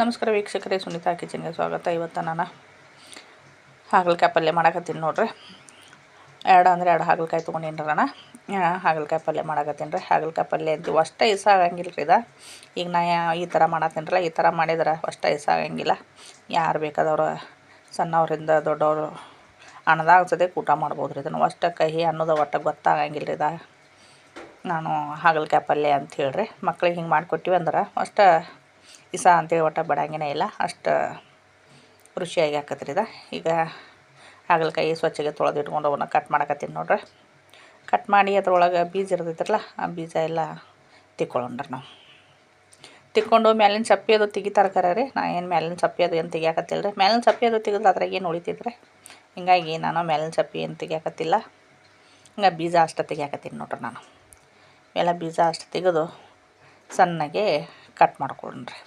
ನಮಸ್ಕಾರ ವೀಕ್ಷಕರೇ, ಸುನೀತಾ ಕಿಚನ್ಗೆ ಸ್ವಾಗತ. ಇವತ್ತು ನಾನು ಹಾಗಲಕಾಯಿ ಪಲ್ಯ ಮಾಡಕತ್ತೀನಿ ನೋಡ್ರಿ. ಎರಡು ಅಂದ್ರೆ ಎರಡು ಹಾಗಲಕಾಯಿ ತೊಗೊಂಡಿನಿ ಹಾಗಲಕಾಯಿ ಪಲ್ಯ ಮಾಡಾಕತ್ತೀನಿ ರೀ. ಹಾಗಲಕಾಯಿ ಪಲ್ಯ ಅಂತೀವಿ ಅಷ್ಟೇ ಇಸ ಆಗಂಗಿಲ್ಲ ರೀ ಇದು. ಈಗ ನಾ ಈ ಥರ ಮಾಡತ್ತೀನಿರಲ್ಲ ಈ ಥರ ಮಾಡಿದ್ರೆ ಅಷ್ಟೇ ಇಸ ಆಗಂಗಿಲ್ಲ ಯಾರು ಬೇಕಾದವ್ರು ಸಣ್ಣವರಿಂದ ದೊಡ್ಡವರು ಅನ್ನದಾಗ ಊಟ ಮಾಡ್ಬೋದು ರೀ ಇದನ್ನು. ಅಷ್ಟು ಕಹಿ ಅನ್ನೋದು ಒಟ್ಟು ಗೊತ್ತಾಗಂಗಿಲ್ಲ ರೀ ಇದು. ನಾನು ಹಾಗಲಕಾಯಿ ಪಲ್ಯ ಅಂತ ಹೇಳ್ರಿ. ಮಕ್ಳಿಗೆ ಹಿಂಗೆ ಮಾಡಿಕೊಟ್ಟಿವಿ ಅಂದ್ರೆ ಅಷ್ಟು ಇಸ ಅಂತೇಳಿ ಒಟ್ಟು ಬಡಂಗಿನೇ ಇಲ್ಲ. ಅಷ್ಟು ರುಚಿಯಾಗಿ ಹಾಕತ್ರಿ ಇದು. ಈಗ ಹಾಗಲಕಾಯಿ ಸ್ವಚ್ಛಗೆ ತೊಳೆದು ಇಟ್ಕೊಂಡು ಅವನ್ನ ಕಟ್ ಮಾಡಕತ್ತೀನಿ ನೋಡ್ರಿ. ಕಟ್ ಮಾಡಿ ಅದ್ರೊಳಗೆ ಬೀಜ ಇರ್ತೈತ್ರಲ್ಲ ಆ ಬೀಜ ಎಲ್ಲ ತಿಕ್ಕೊಳ್ಳೋಣ್ರಿ ನಾವು. ತಿಕ್ಕೊಂಡು ಮೇಲಿನ ಸಪ್ಪೆ ಅದು ತೆಗಿತಾರೆ ಕರೆ ರೀ. ನಾ ಏನು ಮೇಲಿನ ಸಪ್ಪೆ ಅದು ಏನು ತೆಗಿಯಾಕತ್ತಿಲ್ಲ ರೀ ಮೇಲಿನ ಸಪ್ಪೆ ಅದು ತೆಗೆದ್ರೆ ಅದ್ರಾಗ ಏನು ಉಳಿತಿದ್ರೆ ಹಿಂಗಾಗಿ ನಾನು ಮ್ಯಾಲಿನ ಸಪ್ಪೆ ಏನು ತೆಗಿಯಾಕತ್ತಿಲ್ಲ. ಹಿಂಗೆ ಬೀಜ ಅಷ್ಟು ತೆಗಿಯಾಕತ್ತೀನಿ ನೋಡ್ರಿ ನಾನು. ಎಲ್ಲ ಬೀಜ ಅಷ್ಟು ತೆಗೆದು ಸಣ್ಣಗೆ ಕಟ್ ಮಾಡ್ಕೊಂಡ್ರಿ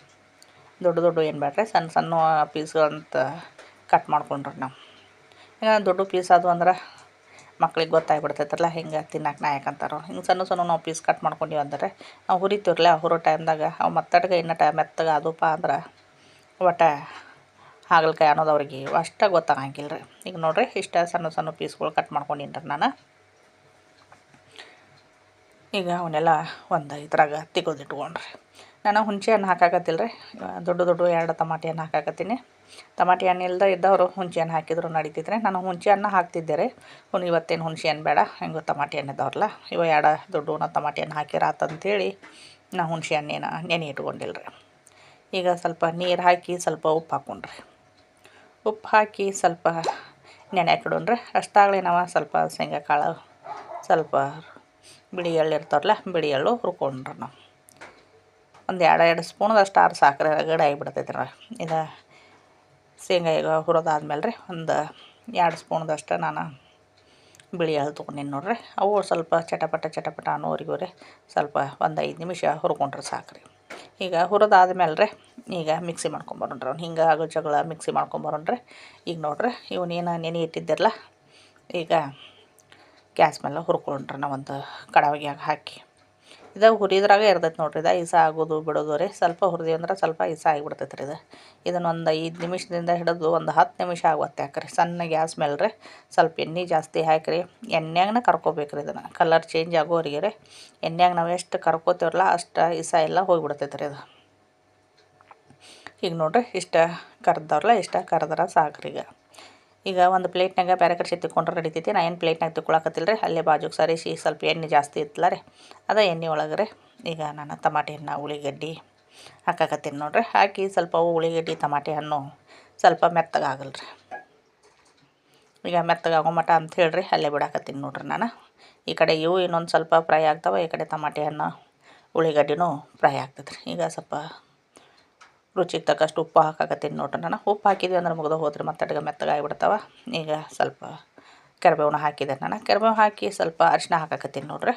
ದೊಡ್ಡ ದೊಡ್ಡ ಏನು ಬೇಡ್ರಿ? ಸಣ್ಣ ಸಣ್ಣ ಪೀಸ್ಗಳಂತ ಕಟ್ ಮಾಡ್ಕೊಂಡ್ರಿ ನಾವು. ಈಗ ದೊಡ್ಡ ಪೀಸ್ ಅದು ಅಂದ್ರೆ ಮಕ್ಳಿಗೆ ಗೊತ್ತಾಗ್ಬಿಡ್ತೈತಲ್ಲ, ಹಿಂಗೆ ತಿನ್ನಕ್ಕೆ ನಾ ಯಾಕಂತಾರೋ ಹಿಂಗೆ ಸಣ್ಣ ಸಣ್ಣ ನಾವು ಪೀಸ್ ಕಟ್ ಮಾಡ್ಕೊಂಡಿವಿ ಅಂದರೆ ನಾವು ಹುರಿತೀವ್ರಲ್ಲ ಹುರೋ ಟೈಮ್ದಾಗ, ಅವು ಮತ್ತಡ್ಗೆ ಇನ್ನೂ ಟೈಮ್ ಮೆತ್ತಗೆ ಅದಪ್ಪ ಅಂದ್ರೆ ಒಟ್ಟ ಹಾಗಲಕಾಯಿ ಅನ್ನೋದು ಅವ್ರಿಗೆ ಅಷ್ಟ ಗೊತ್ತಾಗಂಗಿಲ್ಲ ರೀ ಈಗ ನೋಡ್ರಿ, ಇಷ್ಟೇ ಸಣ್ಣ ಸಣ್ಣ ಪೀಸ್ಗಳು ಕಟ್ ಮಾಡ್ಕೊಂಡಿನ್ರಿ ನಾನು. ಈಗ ಅವನ್ನೆಲ್ಲ ಒಂದು ಇದ್ರಾಗ ತೆಗೆದಿಟ್ಕೊಂಡ್ರಿ. ನಾನು ಹುಣಸೆ ಹಣ್ಣು ಹಾಕಾಕತ್ತಿಲ್ಲ ದೊಡ್ಡ ದೊಡ್ಡ ಎರಡು ಟಮಾಟಿ ಹಣ್ಣು ಹಾಕಾಕತ್ತೀನಿ. ತಮಾಟಿ ಹಣ್ಣು ಇಲ್ಲದೆ ಇದ್ದವರು ಹುಣಸೆ ಹಣ್ಣು ಹಾಕಿದ್ರು ನಡೀತಿದ್ರೆ ನಾನು ಹುಣಸೆ ಹಣ್ಣು ಹಾಕ್ತಿದ್ದೆ ರೀ. ಹುನ್, ಇವತ್ತೇನು ಹುಣಸೆ ಹಣ್ಣು ಬೇಡ, ಹೆಂಗೋ ತಮಾಟಿ ಹಣ್ಣು ಇದ್ದಾವ್ರಲ್ಲ ಇವ ಎರಡು ದೊಡ್ಡ ಟಮಾಟಿ ಹಣ್ಣು ಹಾಕಿರಾತಂತೇಳಿ ನಾ ಹುಣಸೆ ಹಣ್ಣಿನ ನೆನೆ ಇಟ್ಕೊಂಡಿಲ್ಲ ರೀ ಈಗ ಸ್ವಲ್ಪ ನೀರು ಹಾಕಿ ಸ್ವಲ್ಪ ಉಪ್ಪು ಹಾಕ್ಕೊಂಡ್ರಿ ಉಪ್ಪು ಹಾಕಿ ಸ್ವಲ್ಪ ನೆನೆ ಹಾಕಿಡೋಣ್ರಿ ಅಷ್ಟಾಗಲೇ ನಾವು ಸ್ವಲ್ಪ ಶೇಂಗಾ ಕಾಳು ಸ್ವಲ್ಪ ಬಿಳಿ ಎಳ್ಳು ಇರ್ತಾವಲ್ಲ ಬಿಳಿ ಎಳ್ಳು ಹುರ್ಕೊಂಡ್ರಿ ನಾವು. ಒಂದು ಎರಡು ಎರಡು ಸ್ಪೂನದಷ್ಟು ಆರು ಸಾಕ್ರೆ, ಗಡ ಆಗಿಬಿಡ್ತೈತೆ ರೀ ಇದು ಶೇಂಗಾ ಈಗ ಹುರಿದಾದ್ಮೇಲೆ ರೀ ಒಂದು ಎರಡು ಸ್ಪೂನದಷ್ಟು ನಾನು ಬಿಳಿ ಎಳ್ಳು ತೊಗೊಂಡಿನಿ ನೋಡ್ರಿ. ಅವು ಸ್ವಲ್ಪ ಚಟಪಟ ಚಟಪಟ ಅನ್ನೋರಿಗೂ ರೀ ಸ್ವಲ್ಪ ಒಂದು ಐದು ನಿಮಿಷ ಹುರ್ಕೊಂಡ್ರೆ ಸಾಕು ರೀ ಈಗ ಹುರಿದಾದ್ಮೇಲೆ ರೀ ಈಗ ಮಿಕ್ಸಿ ಮಾಡ್ಕೊಂಬರೋಣ್ರಿ ಅವ್ನು. ಹಿಂಗೆ ಆಗೋ ಜಗಳ ಮಿಕ್ಸಿ ಮಾಡ್ಕೊಂಬರೋಣ್ರಿ ಈಗ ನೋಡ್ರಿ ಇವನೇನು ನೆನೆ ಇಟ್ಟಿದ್ದಿರಲ್ಲ ಈಗ ಗ್ಯಾಸ್ ಮೇಲೆ ಹುರ್ಕೊಂಡ್ರಿ ನಾವು ಒಂದು ಕಡಾವಿಗ್ಯಾಗ ಹಾಕಿ. ಇದು ಹುರಿದ್ರಾಗ ಇರ್ತೈತೆ ನೋಡ್ರಿ, ಇದು ಇಸ ಆಗೋದು ಬಿಡೋದು ರೀ. ಸ್ವಲ್ಪ ಹುರಿದಿ ಅಂದ್ರೆ ಸ್ವಲ್ಪ ಇಸ ಆಗಿಬಿಡ್ತೈತೆ ರೀ ಇದು. ಇದನ್ನು ಒಂದು ಐದು ನಿಮಿಷದಿಂದ ಹಿಡಿದು ಒಂದು ಹತ್ತು ನಿಮಿಷ ಆಗುತ್ತೆ ಹಾಕ್ರಿ ಸಣ್ಣ ಗ್ಯಾಸ್ ಮೇಲೆ ರೀ. ಸ್ವಲ್ಪ ಎಣ್ಣೆ ಜಾಸ್ತಿ ಹಾಕಿರಿ. ಎಣ್ಣೆಯಾಗನ ಕರ್ಕೋಬೇಕು ರೀ ಇದನ್ನು. ಕಲರ್ ಚೇಂಜ್ ಆಗೋವರೆಗೆ ರೀ. ಎಣ್ಣೆಗೆ ನಾವು ಎಷ್ಟು ಕರ್ಕೋತೀವಲ್ಲ ಅಷ್ಟು ಇಸ ಎಲ್ಲ ಹೋಗಿಬಿಡ್ತೈತೆ ರೀ ಇದು. ಈಗ ನೋಡ್ರಿ ಇಷ್ಟ ಕರೆದವ್ರಲ್ಲ, ಇಷ್ಟ ಕರೆದ್ರೆ ಸಾಕ್ರಿ ಈಗ. ಈಗ ಒಂದು ಪ್ಲೇಟ್ನಾಗ ಬೇರೆ ಕಡೆ ತಿಕ್ಕೊಂಡ್ರೆ ನಡಿತೈತಿ ನಾ ಏನು ಪ್ಲೇಟ್ನಾಗ ತಿಕ್ಕೊಳಕತ್ತಿಲ್ಲ ರೀ ಅಲ್ಲೇ ಬಾಜುಗೆ ಸರಿಸಿ ಸ್ವಲ್ಪ ಎಣ್ಣೆ ಜಾಸ್ತಿ ಇತ್ತಲ್ಲ ರೀ. ಅದ ಎಣ್ಣೆ ಒಳಗೆ ರೀ ಈಗ ನಾನು ಟಮಾಟೆ ಹಣ್ಣು ಉಳ್ಳಿಗಡ್ಡಿ ಹಾಕಾಕತ್ತೀನಿ ನೋಡ್ರಿ. ಹಾಕಿ ಸ್ವಲ್ಪ ಉಳ್ಳಾಗಡ್ಡಿ ಟಮಾಟೆ ಹಣ್ಣು ಸ್ವಲ್ಪ ಮೆತ್ತಗಾಗಲ್ಲ ರೀ ಈಗ ಮೆತ್ತಗಾಗೋ ಮಟ ಅಂತ ಹೇಳ್ರಿ, ಅಲ್ಲೇ ಬಿಡಾಕತ್ತೀನಿ ನೋಡ್ರಿ ನಾನು. ಈ ಕಡೆ ಇವು ಇನ್ನೊಂದು ಸ್ವಲ್ಪ ಫ್ರೈ ಆಗ್ತಾವೆ, ಈ ಕಡೆ ಟಮಾಟೆ ಹಣ್ಣು ಉಳ್ಳಿಗಡ್ಡಿನೂ ಫ್ರೈ ಆಗ್ತೈತೆ ರೀ ಈಗ ಸ್ವಲ್ಪ ರುಚಿಗೆ ತಕ್ಕಷ್ಟು ಉಪ್ಪು ಹಾಕಾಕತ್ತೀನಿ ನೋಡ್ರಿ ನಾನು. ಉಪ್ಪು ಹಾಕಿದ್ವಿ ಅಂದ್ರೆ ಮುಗಿದು ಹೋದ್ರೆ ಮತ್ತೆ ಅಡ್ಗೆ ಮೆತ್ತಗಾಗಿಬಿಡ್ತಾವೆ ಈಗ ಸ್ವಲ್ಪ ಕರಿಬೇವನ್ನ ಹಾಕಿದೆ ನಾನು. ಕರಿಬೇವು ಹಾಕಿ ಸ್ವಲ್ಪ ಅರಿಶಿನ ಹಾಕಾಕತ್ತೀನಿ ನೋಡ್ರಿ.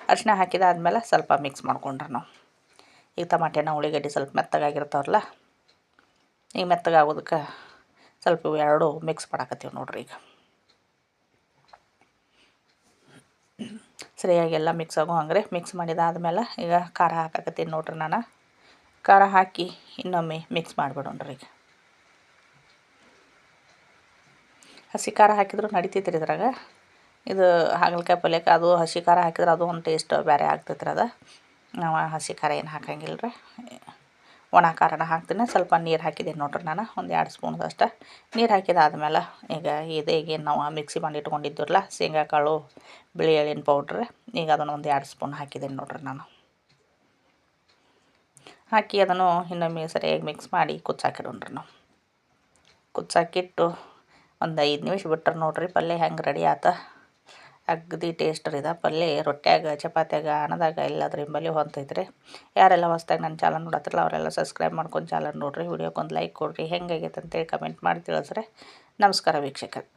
ಅರಿಶಿನ ಹಾಕಿದಾದ್ಮೇಲೆ ಸ್ವಲ್ಪ ಮಿಕ್ಸ್ ಮಾಡ್ಕೊಂಡ್ರೆ ನಾವು. ಈಗ ಟಮಾಟೆನ ಉಳ್ಳಿಗಡ್ಡಿ ಸ್ವಲ್ಪ ಮೆತ್ತಗಾಗಿರ್ತಾವಲ್ಲ ಈಗ ಮೆತ್ತಗಾಗೋದಕ್ಕೆ ಸ್ವಲ್ಪ ಎರಡು ಮಿಕ್ಸ್ ಮಾಡಾಕತ್ತೀವಿ ನೋಡ್ರಿ ಈಗ. ಸರಿಯಾಗಿ ಎಲ್ಲ ಮಿಕ್ಸ್ ಆಗೋ ಹಂಗೆ ಮಿಕ್ಸ್ ಮಾಡಿದಾದ್ಮೇಲೆ ಈಗ ಖಾರ ಹಾಕಾಕತ್ತೀನಿ ನೋಡ್ರಿ ನಾನು. ಖಾರ ಹಾಕಿ ಇನ್ನೊಮ್ಮೆ ಮಿಕ್ಸ್ ಮಾಡಿಬಿಡೋಣ್ರಿ ಈಗ. ಹಸಿ ಖಾರ ಹಾಕಿದ್ರು ನಡಿತೈತೆ ರೀ ಇದ್ರಾಗ. ಇದು ಹಾಗಲಕಾಯಿ ಪಲ್ಯಕ್ಕೆ ಅದು ಹಸಿ ಖಾರ ಹಾಕಿದ್ರೆ ಅದು ಒಂದು ಟೇಸ್ಟ್ ಬೇರೆ ಆಗ್ತೈತ್ರಿ ಅದು. ನಾವು ಹಸಿ ಖಾರ ಏನು ಹಾಕಂಗಿಲ್ಲ ರೀ ಒಣ ಖಾರನ ಹಾಕ್ತೀನಿ. ಸ್ವಲ್ಪ ನೀರು ಹಾಕಿದ್ದೀನಿ ನೋಡ್ರಿ ನಾನು. ಒಂದು ಎರಡು ಸ್ಪೂನ್ದಷ್ಟು ನೀರು ಹಾಕಿದಾದ್ಮೇಲೆ ಈಗ ಇದೇ ಈಗೇನು ನಾವು ಮಿಕ್ಸಿ ಮಾಡಿ ಇಟ್ಕೊಂಡಿದ್ದೀವಲ್ಲ ಶೇಂಗಾ ಕಾಳು ಬಿಳಿ ಎಳ್ಳಿನ ಪೌಡ್ರ್ ಈಗ ಅದನ್ನು ಒಂದು ಎರಡು ಸ್ಪೂನ್ ಹಾಕಿದ್ದೀನಿ ನೋಡ್ರಿ ನಾನು. ಹಾಕಿ ಅದನ್ನು ಇನ್ನೊಮ್ಮೆ ಸರಿಯಾಗಿ ಮಿಕ್ಸ್ ಮಾಡಿ ಕುಚ್ಚಾಕಿಡೋಣ್ರಿ ನಾವು. ಕುಚ್ಚಾಕಿಟ್ಟು ಒಂದು ಐದು ನಿಮಿಷ ಬಿಟ್ಟರೆ ನೋಡ್ರಿ ಪಲ್ಯ ಹೆಂಗೆ ರೆಡಿ ಆತ. ಅಗ್ದಿ ಟೇಸ್ಟ್ ರೀ ಇದು. ಪಲ್ಯ ರೊಟ್ಯಾಗ ಚಪಾತ್ಯಾಗ, ಅನ್ನದಾಗ ಎಲ್ಲಾದ್ರೂ ಹಿಂಬಲ್ಲಿ ಹೊಂತೈತ್ರಿ ಯಾರೆಲ್ಲ ಹೊಸ್ದಾಗಿ ನನ್ನ ಚಾನಲ್ ನೋಡತ್ತಿರಲ್ಲ ಅವರೆಲ್ಲ ಸಬ್ಸ್ಕ್ರೈಬ್ ಮಾಡ್ಕೊಂಡು ಚಾನಲ್ ನೋಡಿರಿ. ವಿಡಿಯೋಕ್ಕೊಂದು ಲೈಕ್ ಕೊಡಿರಿ. ಹೆಂಗಾಗೈತೆ ಅಂತೇಳಿ ಕಮೆಂಟ್ ಮಾಡಿ ತಿಳಿಸ್ರಿ. ನಮಸ್ಕಾರ ವೀಕ್ಷಕರು.